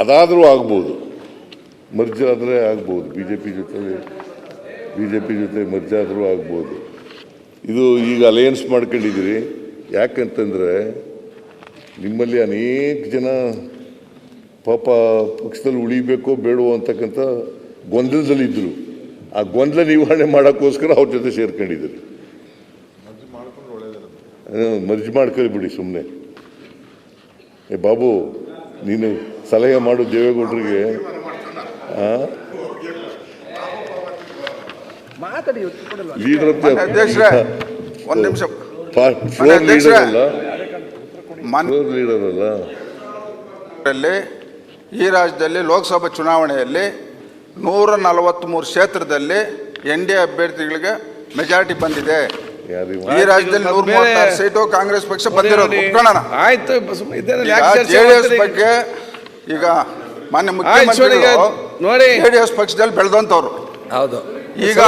ಅದಾದರೂ ಆಗ್ಬೋದು. ಮರ್ಜ್ ಆದರೆ ಆಗ್ಬೋದು. ಬಿ ಜೆ ಪಿ ಜೊತೆ ಬಿ ಜೆ ಪಿ ಜೊತೆ ಮರ್ಜ್ ಆದರೂ ಆಗ್ಬೋದು. ಇದು ಈಗ ಅಲಯನ್ಸ್ ಮಾಡ್ಕೊಂಡಿದ್ದೀರಿ. ಯಾಕಂತಂದರೆ ನಿಮ್ಮಲ್ಲಿ ಅನೇಕ ಜನ ಪಾಪ ಪಕ್ಷದಲ್ಲಿ ಉಳಿಬೇಕೋ ಬೇಡವೋ ಅಂತಕ್ಕಂಥ ಗೊಂದಲದಲ್ಲಿದ್ದರು ಆ ಗೊಂದಲ ನಿವಾರಣೆ ಮಾಡೋಕ್ಕೋಸ್ಕರ ಅವ್ರ ಜೊತೆ ಸೇರ್ಕೊಂಡಿದ್ದೀರಿ. ಮರ್ಜ್ ಮಾಡ್ಕೊಳ್ಳಿ ಬಿಡಿ ಸುಮ್ಮನೆ ಏ ಬಾಬು ನೀನು ಸಲಹೆ ಮಾಡು ದೇವೇಗೌಡರಿಗೆ. ಲೀಡರ್ ಒಂದ್ ನಿಮಿಷ. ಫ್ಲೋರ್ ಲೀಡರ್ ಅಧ್ಯಕ್ಷರೇ. ಅಲ್ಲ? ಫ್ಲೋರ್ ಲೀಡರ್ ಅಲ್ಲ? ರಲ್ಲಿ ಈ ರಾಜ್ಯದಲ್ಲಿ ಲೋಕಸಭಾ ಚುನಾವಣೆಯಲ್ಲಿ ನೂರ ನಲವತ್ತ್ಮೂರು ಕ್ಷೇತ್ರದಲ್ಲಿ ಎನ್ ಡಿ ಎ ಅಭ್ಯರ್ಥಿಗಳಿಗೆ ಮೆಜಾರಿಟಿ ಬಂದಿದೆ. ಈ ರಾಜ್ಯದಲ್ಲಿ ನೂರ ಮೂವತ್ತಾರು ಸೀಟು ಕಾಂಗ್ರೆಸ್ ಪಕ್ಷ ಬಂದಿರೋದು. ಒಪ್ಕೊಳ್ಳೋಣ ಆಯ್ತು ಸುಮ್ಮನೆ ಇದ್ದೇನೆ. ಈಗ ಜೆ ಡಿ ಎಸ್ ಬಗ್ಗೆ ಈಗ ಮಾನ್ಯ ಮುಖ್ಯಮಂತ್ರಿ ನೋಡಿ. ಜೆ ಡಿ ಎಸ್ ಪಕ್ಷದಲ್ಲಿ ಬೆಳೆದಂತವ್ರು ಹೌದು. ಈಗ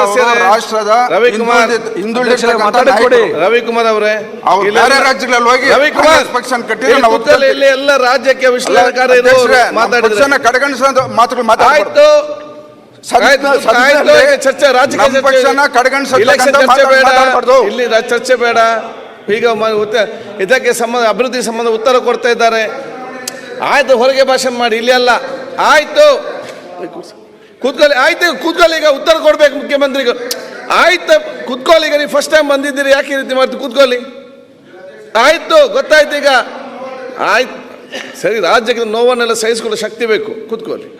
ರಾಷ್ಟ್ರದ ರವಿಕುಮಾರ್ ಹಿಂದುಳಿದ- ಹಿಂದುಳಿದಿರ್ತಕ್ಕಂಥ ಮಾತಾಡಿಕೊಡಿ ನಾಯಕರು. ರವಿಕುಮಾರ್ ಅವರೇ. ಬೇರೆ ರಾಜ್ಯಗಳಲ್ಲಿ ಹೋಗಿ ರವಿಕುಮಾರ್ ಪಕ್ಷ ಕಟ್ಟಿ ಕಟ್ಟಿದ್ರೆ ಎಲ್ಲ ರಾಜ್ಯಕ್ಕೆ ವಿಶ್ಲೇಷಣೆ ಕಡೆಗಣಿಸುವಂತ ಮಾತುಗಳು ಮಾತಾಡ್ಬಾರ್ದು. ಚರ್ಚೆ ರಾಜಕೀಯ ಪಕ್ಷನ ಇಲ್ಲಿ ಚರ್ಚೆ ಬೇಡ. ಈಗ ಇದಕ್ಕೆ ಸಂಬಂಧ ಅಭಿವೃದ್ಧಿ ಸಂಬಂಧ ಉತ್ತರ ಕೊಡ್ತಾ ಇದ್ದಾರೆ. ಆಯ್ತು ಹೊರಗೆ ಭಾಷಣ ಮಾಡಿ. ಇಲ್ಲಿ ಅಲ್ಲ. ಆಯ್ತು. ಕೂತ್ಕೊಳ್ಳಿ ಆಯ್ತು ಕೂತ್ಕೊಳ್ಳಿ. ಈಗ ಉತ್ತರ ಕೊಡ್ಬೇಕು ಮುಖ್ಯಮಂತ್ರಿಗಳು ಆಯ್ತು. ಕೂತ್ಕೊಳ್ಳಿ. ಈಗ ನೀವು ಫಸ್ಟ್ ಟೈಮ್ ಬಂದಿದ್ದೀರಿ. ಯಾಕೆ ಈ ರೀತಿ ಮಾಡ್ತೀವಿ ಕೂತ್ಕೊಳ್ಳಿ. ಆಯ್ತು. ಗೊತ್ತಾಯ್ತು ಈಗ. ಆಯ್ತು. ಸರಿ ರಾಜ್ಯಕ್ಕೆ ನೋವನ್ನೆಲ್ಲ ಸಹಿಸ್ಕೊಳ್ಳೋ ಶಕ್ತಿ ಬೇಕು. ಕೂತ್ಕೊಳ್ಳಿ.